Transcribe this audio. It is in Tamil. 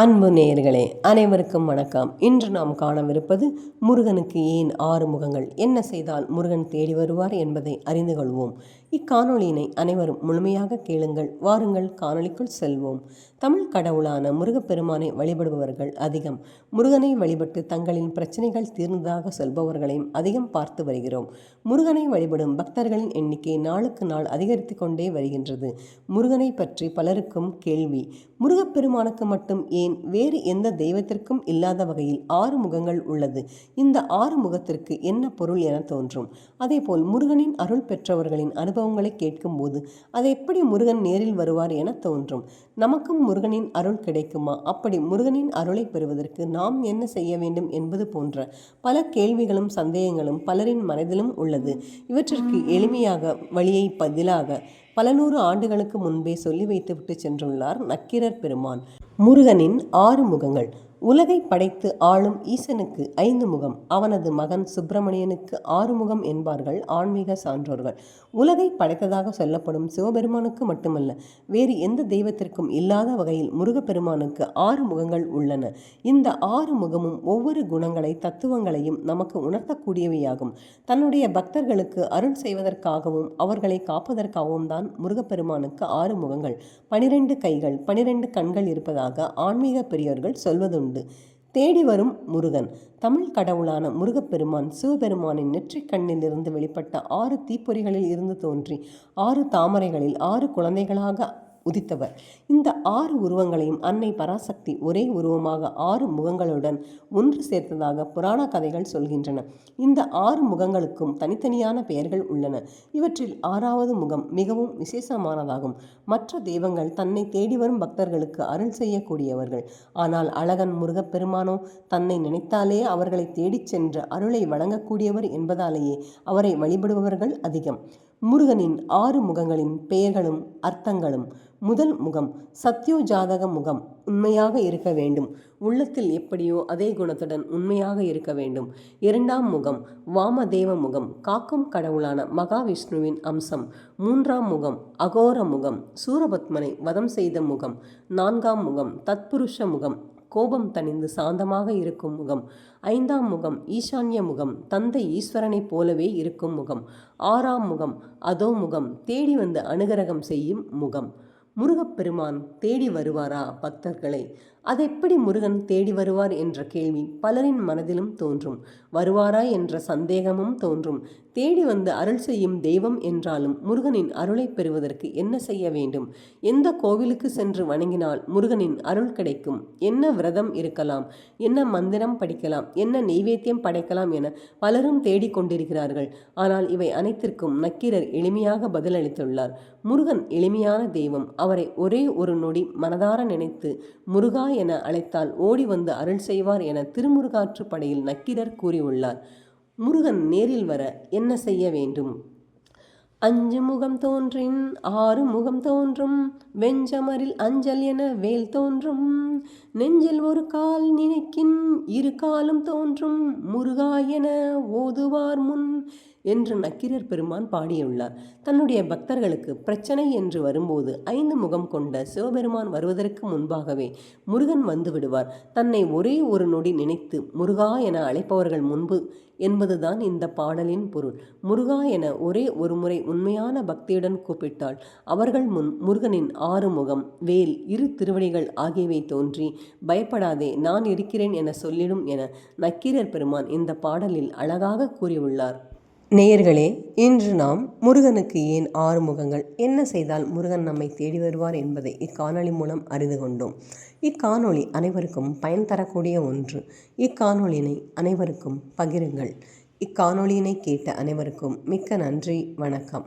அன்பு நேயர்களே அனைவருக்கும் வணக்கம். இன்று நாம் காணவிருப்பது முருகனுக்கு ஏன் ஆறு முகங்கள்? என்ன செய்தால் முருகன் தேடி வருவார் என்பதை அறிந்து கொள்வோம். இக்காணொளியினை அனைவரும் முழுமையாக கேளுங்கள். வாருங்கள் காணொளிக்குள் செல்வோம். தமிழ் கடவுளான முருகப்பெருமானை வழிபடுபவர்கள் அதிகம். முருகனை வழிபட்டு தங்களின் பிரச்சனைகள் தீர்ந்ததாக சொல்பவர்களையும் அதிகம் பார்த்து வருகிறோம். முருகனை வழிபடும் பக்தர்களின் எண்ணிக்கை நாளுக்கு நாள் அதிகரித்து கொண்டே வருகின்றது. முருகனை பற்றி பலருக்கும் கேள்வி முருகப்பெருமானுக்கு மட்டும் ஏன் வேறு எந்த தெய்வத்திற்கும் இல்லாத வகையில் ஆறு முகங்கள் உள்ளது. இந்த ஆறு முகத்திற்கு என்ன பொருள் என தோன்றும்? அதேபோல் முருகனின் அருள் பெற்றவர்களின் அனுபவங்களை கேட்கும்போது அதை எப்படி முருகன் நேரில் வருவார் என தோன்றும். நமக்கும் முருகனின் அருள் கிடைக்குமா? அப்படி முருகனின் அருளை பெறுவதற்கு நாம் என்ன செய்ய வேண்டும் என்பது போன்ற பல கேள்விகளும் சந்தேகங்களும் பலரின் மனதிலும் உள்ளது. இவற்றிற்கு எளிமையாக வழியை பதிலாக பல நூறு ஆண்டுகளுக்கு முன்பே சொல்லி வைத்துவிட்டு சென்றுள்ளார் நக்கீரர் பெருமான். முருகனின் ஆறு முகங்கள். உலகை படைத்து ஆளும் ஈசனுக்கு ஐந்து முகம் அவனது மகன் சுப்பிரமணியனுக்கு ஆறு முகம் என்பார்கள் ஆன்மீக சான்றோர்கள். உலகை படைத்ததாக சொல்லப்படும் சிவபெருமானுக்கு மட்டுமல்ல வேறு எந்த தெய்வத்திற்கும் இல்லாத வகையில் முருகப்பெருமானுக்கு ஆறு முகங்கள் உள்ளன. இந்த ஆறு முகமும் ஒவ்வொரு குணங்களை தத்துவங்களையும் நமக்கு உணர்த்தக்கூடியவையாகும். தன்னுடைய பக்தர்களுக்கு அருள் செய்வதற்காகவும் அவர்களை காப்பதற்காகவும் தான் முருகப்பெருமானுக்கு ஆறு முகங்கள். பனிரெண்டு கைகள் பனிரெண்டு கண்கள் இருப்பதாக ஆன்மீக பெரியோர்கள் சொல்வதுண்டு. உண்டு. தேடி வரும் முருகன். தமிழ் கடவுளான முருகப்பெருமான் சிவபெருமானின் நெற்றிக் கண்ணிலிருந்து வெளிப்பட்ட ஆறு தீப்பொறிகளில் இருந்து தோன்றி ஆறு தாமரைகளில் ஆறு குழந்தைகளாக உதித்தவர். இந்த ஆறு உருவங்களையும் அன்னை பராசக்தி ஒரே உருவமாக ஆறு முகங்களுடன் ஒன்று சேர்த்ததாக புராண கதைகள் சொல்கின்றன. இந்த ஆறு முகங்களுக்கும் தனித்தனியான பெயர்கள் உள்ளன. இவற்றில் ஆறாவது முகம் மிகவும் விசேஷமானதாகும். மற்ற தெய்வங்கள் தன்னை தேடி வரும் பக்தர்களுக்கு அருள் செய்யக்கூடியவர்கள். ஆனால் அழகன் முருகப்பெருமானோ தன்னை நினைத்தாலே அவர்களை தேடிச் சென்று அருளை வழங்கக்கூடியவர் என்பதாலேயே அவரை வழிபடுபவர்கள் அதிகம். முருகனின் ஆறு முகங்களின் பெயர்களும் அர்த்தங்களும் முதல் முகம் சத்யோஜாதக முகம் உண்மையாக இருக்க வேண்டும். உள்ளத்தில் எப்படியோ அதே குணத்துடன் உண்மையாக இருக்க வேண்டும். இரண்டாம் முகம் வாமதேவ முகம் காக்கும் கடவுளான மகாவிஷ்ணுவின் அம்சம். மூன்றாம் முகம் அகோர முகம் சூரபத்மனை வதம் செய்த முகம். நான்காம் முகம் தத்புருஷ முகம் கோபம் தணிந்து சாந்தமாக இருக்கும் முகம். ஐந்தாம் முகம் ஈசான்ய முகம். தந்தை ஈஸ்வரனைப் போலவே இருக்கும் முகம். ஆறாம் முகம் அதோ முகம். தேடி வந்து அனுகரகம் செய்யும் முகம். முருகப்பெருமான் தேடி வருவாரா பக்தர்களை? அதெப்படி முருகன் தேடி வருவார் என்ற கேள்வி பலரின் மனதிலும் தோன்றும். வருவாரா என்ற சந்தேகமும் தோன்றும். தேடி வந்து அருள் செய்யும் தெய்வம் என்றாலும் முருகனின் அருளை பெறுவதற்கு என்ன செய்ய வேண்டும்? எந்த கோவிலுக்கு சென்று வணங்கினால் முருகனின் அருள் கிடைக்கும்? என்ன விரதம் இருக்கலாம்? என்ன மந்திரம் படிக்கலாம்? என்ன நெய்வேத்தியம் படைக்கலாம் என பலரும் தேடிக்கொண்டிருக்கிறார்கள் ஆனால் இவை அனைத்திற்கும் நக்கீரர் எளிமையாக பதிலளித்துள்ளார். முருகன் எளிமையான தெய்வம். அவரை ஒரே ஒரு நொடி மனதார நினைத்து முருகா என அழைத்தால் ஓடி வந்து அருள் செய்வார் என திருமுருகாற்று படையில் நக்கீரர் கூறியுள்ளார். முருகன் நேரில் வர என்ன செய்ய வேண்டும்? அஞ்சு முகம் தோன்றின் ஆறு முகம் தோன்றும் வெஞ்சமரில் அஞ்சல் என வேல் தோன்றும். நெஞ்சில் ஒரு கால் நினைக்கின் இரு காலும் தோன்றும். முருகா என ஓதுவார் முன் என்று நக்கீரர் பெருமான் பாடியுள்ளார். தன்னுடைய பக்தர்களுக்கு பிரச்சனை என்று வரும்போது ஐந்து முகம் கொண்ட சிவபெருமான் வருவதற்கு முன்பாகவே முருகன் வந்து விடுவார். தன்னை ஒரே ஒரு நொடி நினைத்து முருகா என அழைப்பவர்கள் முன்பு என்பதுதான் இந்த பாடலின் பொருள். முருகா என ஒரே ஒரு முறை உண்மையான பக்தியுடன் கூப்பிட்டால் அவர்கள் முன் முருகனின் ஆறு முகம் வேல் இரு திருவடிகள் ஆகியவை தோன்றி பயப்படாதே நான் இருக்கிறேன் என சொல்லிடும் என நக்கீரர் பெருமான் இந்த பாடலில் அழகாக கூறியுள்ளார். நேயர்களே இன்று நாம் முருகனுக்கு ஏன் ஆறு முகங்கள் என்ன செய்தால் முருகன் நம்மை தேடி வருவார் என்பதை இக்காணொளி மூலம் அறிந்து கொண்டோம். இக்காணொளி அனைவருக்கும் பயன் தரக்கூடிய ஒன்று. இக்காணொளியினை அனைவருக்கும் பகிருங்கள். இக்காணொளியினை கேட்ட அனைவருக்கும் மிக்க நன்றி வணக்கம்.